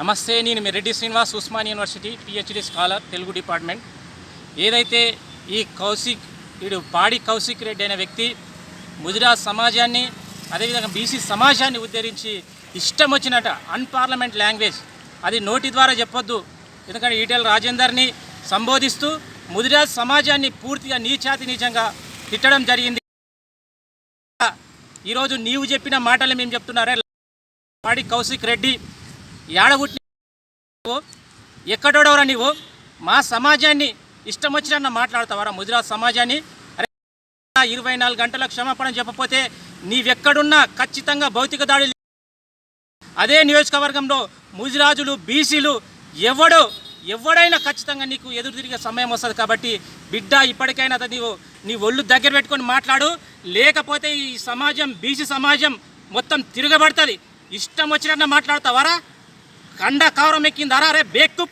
నమస్తే నేను మీ Reddy Srinivas Osman university PhD scholar Telugu department ఏదైతే ఈ కౌశిక్ వీడు పాడి కౌశిక్ రెడ్డి అనే వ్యక్తి ముదిరాజ్ సమాజాన్ని అదేవిధంగా బీసీ సమాజాన్ని ఉద్ధరించి ఇష్టం వచ్చినట అన్పార్లమెంట్ లాంగ్వేజ్ అది నోటి ద్వారా చెప్పొద్దు. ఎందుకంటే ఈటెల రాజేందర్ని సంబోధిస్తూ ముదిరాజ్ సమాజాన్ని పూర్తిగా నీచాతి నీచంగా తిట్టడం జరిగింది. ఈరోజు నీవు చెప్పిన మాటలు మేము చెప్తున్నారే. పాడి కౌశిక్ రెడ్డి ఏడగుట్టి ఎక్కడోడవరా నీవు? మా సమాజాన్ని ఇష్టం వచ్చినన్న మాట్లాడతావరా ముదిరాజ్ సమాజాన్ని? అరే ఇరవై నాలుగు గంటల క్షమాపణ చెప్పపోతే నీవెక్కడున్నా ఖచ్చితంగా భౌతిక దాడి అదే నియోజకవర్గంలో ముజిరాజులు బీసీలు ఎవడో ఎవడైనా ఖచ్చితంగా నీకు ఎదురు తిరిగే సమయం వస్తుంది కాబట్టి బిడ్డ ఇప్పటికైనా నీవు నీ ఒళ్ళు దగ్గర పెట్టుకొని మాట్లాడు. లేకపోతే ఈ సమాజం బీసీ సమాజం మొత్తం తిరగబడుతుంది. ఇష్టం వచ్చినట్టు మాట్లాడతావారా? కండ కవరం ఎక్కింది. అరారే బేక్కు.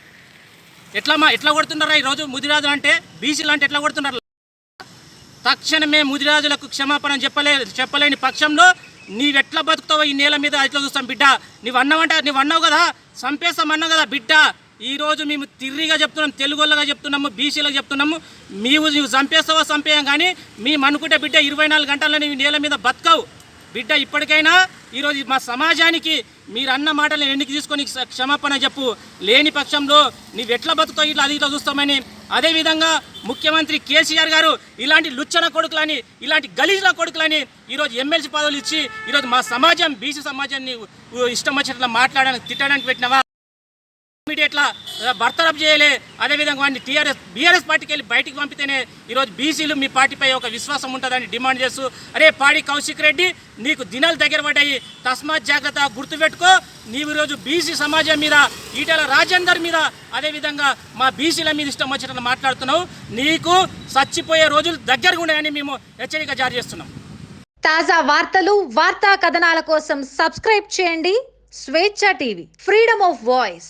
ఎట్లా మా ఎట్లా కొడుతున్నారా ఈరోజు ముదిరాజు అంటే? బీసీలు అంటే ఎట్లా కొడుతున్నారు? తక్షణమే ముదిరాజులకు క్షమాపణ చెప్పలే చెప్పలేని పక్షంలో నీవెట్లా బతుకుతావో ఈ నేల మీద? ఎట్లా చూస్తాం బిడ్డ. నీవు అన్నావంట నీవు అన్నావు కదా? సంపేస్తాం అన్నావు కదా బిడ్డ. ఈరోజు మేము తిర్రిగా చెప్తున్నాం తెలుగుళ్ళగా చెప్తున్నాము బీసీలకు చెప్తున్నాము. మీవు నువ్వు చంపేస్తావో చంపేయం కానీ మేము అనుకుంటే బిడ్డ ఇరవై నాలుగు గంటల్లో నీ నేల మీద బతకవు. బిడ్డ ఇప్పటికైనా ఈరోజు మా సమాజానికి మీరు అన్న మాటలు ఎన్నికి తీసుకొని క్షమాపణ చెప్పు. లేని పక్షంలో నీవు ఎట్లా ఇట్లా అది ఇట్లా చూస్తామని. అదేవిధంగా ముఖ్యమంత్రి కేసీఆర్ గారు ఇలాంటి లుచ్చన కొడుకులని ఇలాంటి గలీజ్ల కొడుకులని ఈరోజు ఎమ్మెల్సీ పదవులు ఇచ్చి ఈరోజు మా సమాజం బీసీ సమాజాన్ని ఇష్టం వచ్చినట్లు మాట్లాడడానికి తిట్టడానికి పెట్టినవా? ఎట్లా బర్తరఫ్ చేయలే? అదేవిధంగా వాడిని టీఆర్ఎస్ బీఆర్ఎస్ పార్టీకి వెళ్ళి బయటికి పంపితేనే ఈరోజు బీసీలు మీ పార్టీపై ఒక విశ్వాసం ఉంటుందని డిమాండ్ చేస్తూ అరే పాడి కౌశిక్ రెడ్డి నీకు దినాలు దగ్గర పడ్డాయి. తస్మాత్ జాగ్రత్త గుర్తుపెట్టుకో. నీవు ఈరోజు బీసీ సమాజం మీద ఈటల రాజేందర్ మీద అదేవిధంగా మా బీసీల మీద ఇష్టం వచ్చినట్లు మాట్లాడుతున్నావు. నీకు చచ్చిపోయే రోజులు దగ్గరగా ఉన్నాయని మేము హెచ్చరిక జారీ చేస్తున్నాం. తాజా వార్తలు వార్తా కథనాల కోసం సబ్స్క్రైబ్ చేయండి. స్వేచ్ఛ టీవీ ఫ్రీడమ్ ఆఫ్ వాయిస్.